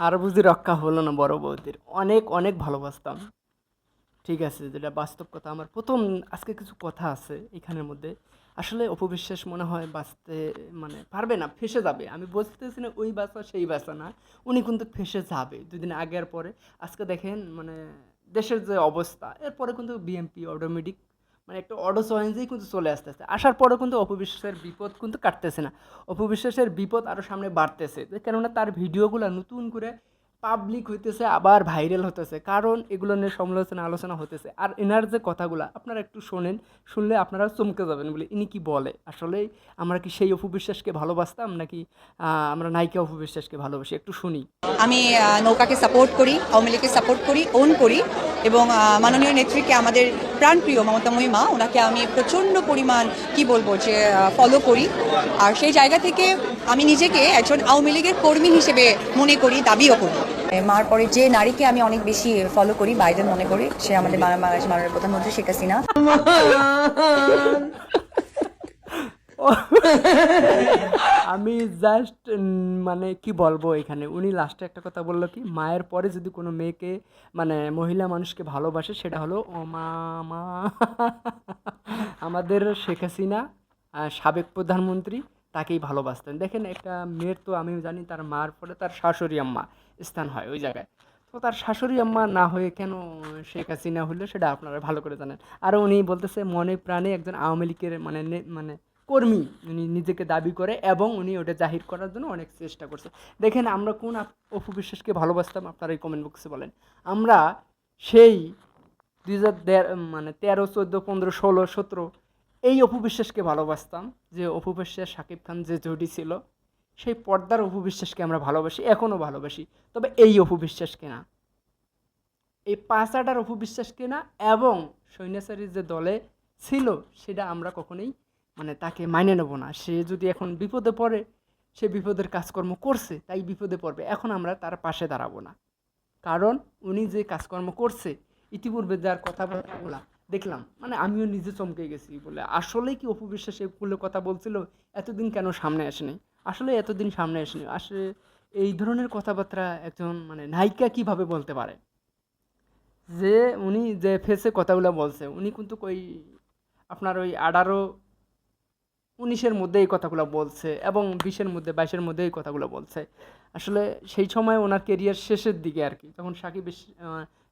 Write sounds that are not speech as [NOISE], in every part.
আর বুঝি রক্ষা হলো না বড় বৌদির অনেক অনেক ভালোবাসতাম। ঠিক আছে, যেটা বাস্তব কথা। আমার প্রথম আজকে কিছু কথা আছে এখানের মধ্যে। আসলে অপবিশ্বাস মনে হয় বাঁচতে মানে পারবে না, ফেসে যাবে। আমি বলতেছি না ওই বাসা সেই বাসা না। উনি কিন্তু ফেসে যাবে দুদিন আগে আর পরে। আজকে দেখেন মানে দেশের যে অবস্থা, এরপরে কিন্তু বিএমপি অটোমেটিক মানে একটু অটো সহেন্সেই কিন্তু চলে আসতে আসতেছে। আসার পরেও কিন্তু অপবিশ্বাসের বিপদ কিন্তু কাটতেছে না। অপবিশ্বাসের বিপদ আরও সামনে বাড়তেছে। কেননা তার ভিডিওগুলো নতুন করে পাবলিক হইতেছে, আবার ভাইরাল হতেছে কারণ এগুলো নিয়ে সমালোচনা, আলোচনা হতেছে আর এনার যে কথাগুলো, আপনারা একটু শোনেন, শুনলে আপনারা চমকে যাবেন বলে ইনি কি বলে? আসলে আমরা কি সেই অপবিশ্বাসকে ভালোবাসতাম নাকি আমরা নায়িকা অপবিশ্বাসকে ভালোবাসি? একটু শুনি। আমি নৌকাকে সাপোর্ট করি, আওয়ামী লীগকে সাপোর্ট করি ওন করি এবং মাননীয় নেত্রীকে আমাদের প্রাণপ্রিয় মমতা মহিমা, ওনাকে আমি প্রচণ্ড পরিমাণ, কি বলব যে ফলো করি। আর সেই জায়গা থেকে আমি নিজেকে একজন আওয়ামী লীগের কর্মী হিসেবে মনে করি, দাবিও করি। মার পরে যে নারীকে আমি অনেক বেশি ফলো করি বাইডেন মনে করি, সে আমাদের বাংলাদেশ মাননীয় প্রধানমন্ত্রী শেখ হাসিনা। আমি জাস্ট মানে কি বলব এখানে? উনি লাস্টে একটা কথা বলল কি, মায়ের পরে যদি কোনো মেয়েকে মানে মহিলা মানুষকে ভালোবাসে, সেটা হলো, ও মা আমাদের শেখ হাসিনা সাবেক প্রধানমন্ত্রী তাকেই ভালোবাসতেন। দেখেন একটা মেয়ের তো আমি জানি তার মার পরে তার শাশুড়ি আম্মা স্থান হয় ওই জায়গায়। তো তার শাশুড়ি আম্মা না হয়ে কেন শেখ হাসিনা হলো সেটা আপনারা ভালো করে জানেন। আর উনি বলতেছে, মনে প্রাণে একজন আওয়ামী লীগের মানে মানে কর্মী। উনি নিজেকে দাবি করে এবং উনি ওটা জাহির করার জন্য অনেক চেষ্টা করছে। দেখেন আমরা কোন অপু বিশ্বাসকে ভালোবাসতাম আপনারা এই কমেন্ট বক্সে বলেন। আমরা সেই দুই হাজার মানে তেরো, চোদ্দ, পনেরো, ষোলো, সতেরো এই অপু বিশ্বাসকে ভালোবাসতাম, যে অপু বিশ্বাস শাকিব খান যে জুটি ছিল, সেই পর্দার অপু বিশ্বাসকে আমরা ভালোবাসি এখনও ভালোবাসি। তবে এই অপু বিশ্বাসকে না এই পাঁচাটার অপু বিশ্বাসকে না এবং সৈন্যাচারীর যে দলে ছিল, সেটা আমরা কখনোই মানে তাকে মাইনে নেব না। সে যদি এখন বিপদে পড়ে, সে বিপদের কাজকর্ম করছে, তাই বিপদে পড়বে। এখন আমরা তার পাশে দাঁড়াবো না। কারণ উনি যে কাজকর্ম করছে, ইতিপূর্বে যার কথাবার্তাগুলা দেখলাম। মানে আমিও নিজে চমকে গেছি বলে। আসলে কি অপু বিশ্বাস এগুলো কথা বলছিল? এতদিন কেন সামনে আসেনি? আসলে এতদিন সামনে আসেনি। আসলে এই ধরনের কথাবার্তা একজন মানে নায়িকা কীভাবে বলতে পারে? যে উনি যে ফেসে কথাগুলো বলছে, উনি কিন্তু ওই আপনার ওই আঠারো উনিশের মধ্যে এই কথাগুলো বলছে এবং বিশের মধ্যে, বাইশের মধ্যে এই কথাগুলো বলছে। আসলে সেই সময় ওনার কেরিয়ার শেষের দিকে আর কি। যখন সাকিব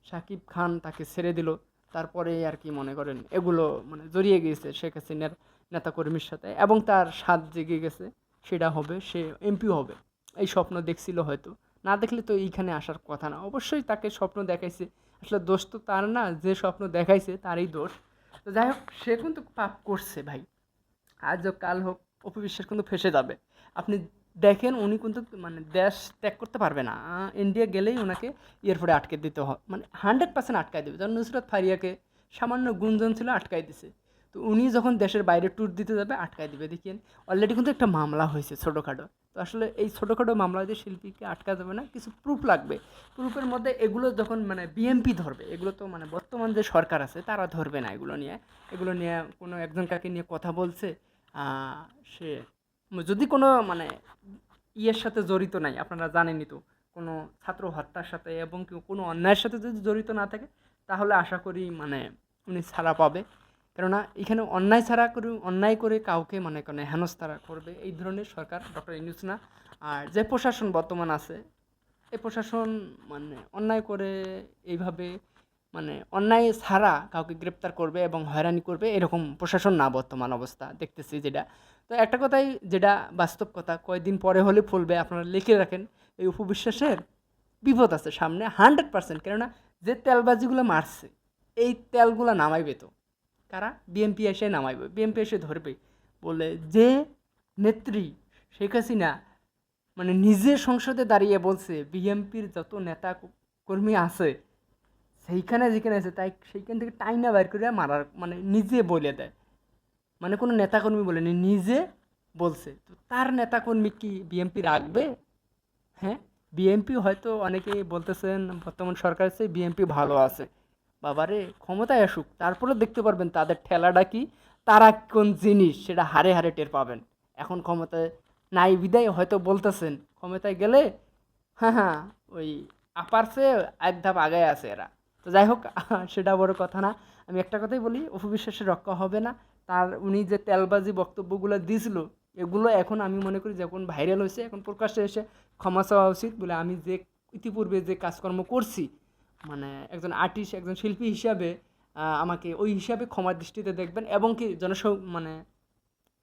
সাকিব খান তাকে ছেড়ে দিল। তারপরে আর কি মনে করেন, এগুলো মানে জড়িয়ে গিয়েছে শেখ হাসিনার নেতাকর্মীর সাথে এবং তার স্বাদ জেগে গেছে, সেটা হবে, সে এমপি হবে। এই স্বপ্ন দেখছিল হয়তো। না দেখলে তো এইখানে আসার কথা না। অবশ্যই তাকে স্বপ্ন দেখাইছে। আসলে দোষ তো তার না, যে স্বপ্ন দেখাইছে তারই দোষ। তো যাই হোক, সে কিন্তু পাপ করছে ভাই। আজ হোক কাল হোক, অপবিশ্বাস কিন্তু ফেসে যাবে। আপনি দেখেন উনি কিন্তু মানে দেশ ত্যাগ করতে পারবে না। ইন্ডিয়া গেলেই ওনাকে এয়ারপোর্টে আটকে দিতে হয় মানে হান্ড্রেড পার্সেন্ট আটকায় দেবে। যেমন নুসরত ফারিয়াকে সামান্য গুঞ্জন ছিল আটকাই দিছে। তো উনি যখন দেশের বাইরে ট্যুর দিতে যাবে, আটকায় দিবে। দেখেন অলরেডি কিন্তু একটা মামলা হয়েছে ছোটোখাটো। তো আসলে এই ছোটোখাটো মামলা দিয়ে শিল্পীকে আটকা যাবে না, কিছু প্রুফ লাগবে। প্রুফের মধ্যে এগুলো যখন মানে বিএমপি ধরবে, এগুলো তো মানে বর্তমান যে সরকার আছে, তারা ধরবে না এগুলো নিয়ে। এগুলো নিয়ে কোনো একজন কাকে নিয়ে কথা বলছে সে যদি কোনো মানে ইয়ের সাথে জড়িত নাই, আপনারা জানেনই তো, কোনো ছাত্র হত্যার সাথে এবং কোনো অন্যায়ের সাথে যদি জড়িত না থাকে, তাহলে আশা করি মানে উনি ছাড়া পাবে। কেননা, এখানে অন্যায় ছাড়া করে, অন্যায় করে কাউকে মানে কোনো হেনস্থারা করবে, এই ধরনের সরকার, ডক্টর ইনুস না। আর যে প্রশাসন বর্তমান আছে, এই প্রশাসন মানে অন্যায় করে এইভাবে মানে অন্যায় ছাড়া কাউকে গ্রেপ্তার করবে এবং হয়রানি করবে এরকম প্রশাসন না বর্তমান অবস্থা দেখতেছি যেটা। তো একটা কথাই যেটা বাস্তব কথা, কয়েকদিন পরে হলে ফলবে, আপনারা লিখে রাখেন, এই উপবিশ্বাসের বিপদ আছে সামনে হান্ড্রেড পার্সেন্ট, কেননা যে তেলবাজিগুলো মারছে, এই তেলগুলো নামাইবে তো। কারা? বিএমপি এসে নামাইবে বিএমপি এসে ধরবে। বলে যে নেত্রী শেখ হাসিনা মানে নিজে সংসদে দাঁড়িয়ে বলছে বিএমপির যত নেতা কর্মী আছে সেইখানে যেখানে আছে, তাই সেইখান থেকে টাইনা বাইর করে মারার মানে নিজে বলে দেয়। মানে কোনো নেতাকর্মী বলেনি নিজে বলছে। তো তার নেতাকর্মী কি বিএমপি রাখবে? হ্যাঁ? বিএমপি হয়তো অনেকেই বলতেছেন, বর্তমান সরকার চেয়ে বিএমপি ভালো আছে। বাবারে, ক্ষমতায় আসুক তারপরে দেখতে পারবেন তাদের ঠেলাটা কি, তারা কোন জিনিস সেটা হারে হারে টের পাবেন। এখন ক্ষমতায় নাই বিদায়, হয়তো বলতেছেন, ক্ষমতায় গেলে হ্যাঁ হ্যাঁ ওই আপার আপারসে এক ধাপ আগে আছে এরা। তো যাই হোক, [LAUGHS] সেটা বড় কথা না। আমি একটা কথাই বলি অপবিশ্বাসের রক্ষা হবে না। তার, উনি যে তেলবাজি বক্তব্যগুলো দিয়েছিল এগুলো এখন আমি মনে করি যখন ভাইরাল হয়েছে, এখন প্রকাশ্যে এসে ক্ষমা চাওয়া উচিত বলে আমি যে ইতিপূর্বে যে কাজকর্ম করছি মানে একজন আর্টিস্ট একজন শিল্পী হিসাবে আমাকে ওই হিসাবে ক্ষমার দৃষ্টিতে দেখবেন এবং কি জনস মানে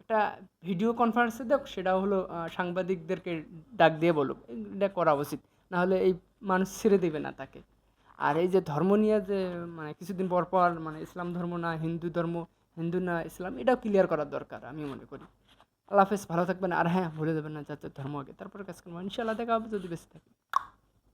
একটা ভিডিও কনফারেন্সে দেখ সেটা হলো সাংবাদিকদেরকে ডাক দিয়ে বলুক, এটা করা উচিত। নাহলে এই মানুষ ছেড়ে দেবে না তাকে। আর এই যে ধর্ম নিয়ে যে মানে কিছুদিন পর পর মানে ইসলাম ধর্ম না, হিন্দু ধর্ম, হিন্দু না, ইসলাম এটাও ক্লিয়ার করার দরকার, আমি মনে করি। আল্লাহ হাফেজ, ভালো থাকবেন। আর হ্যাঁ ভুলে দেবেন না যাতে ধর্ম আগে। তারপরে কাজ করব। ইনশাআল্লাহ, দেখা হবে যদি বেঁচে থাকি।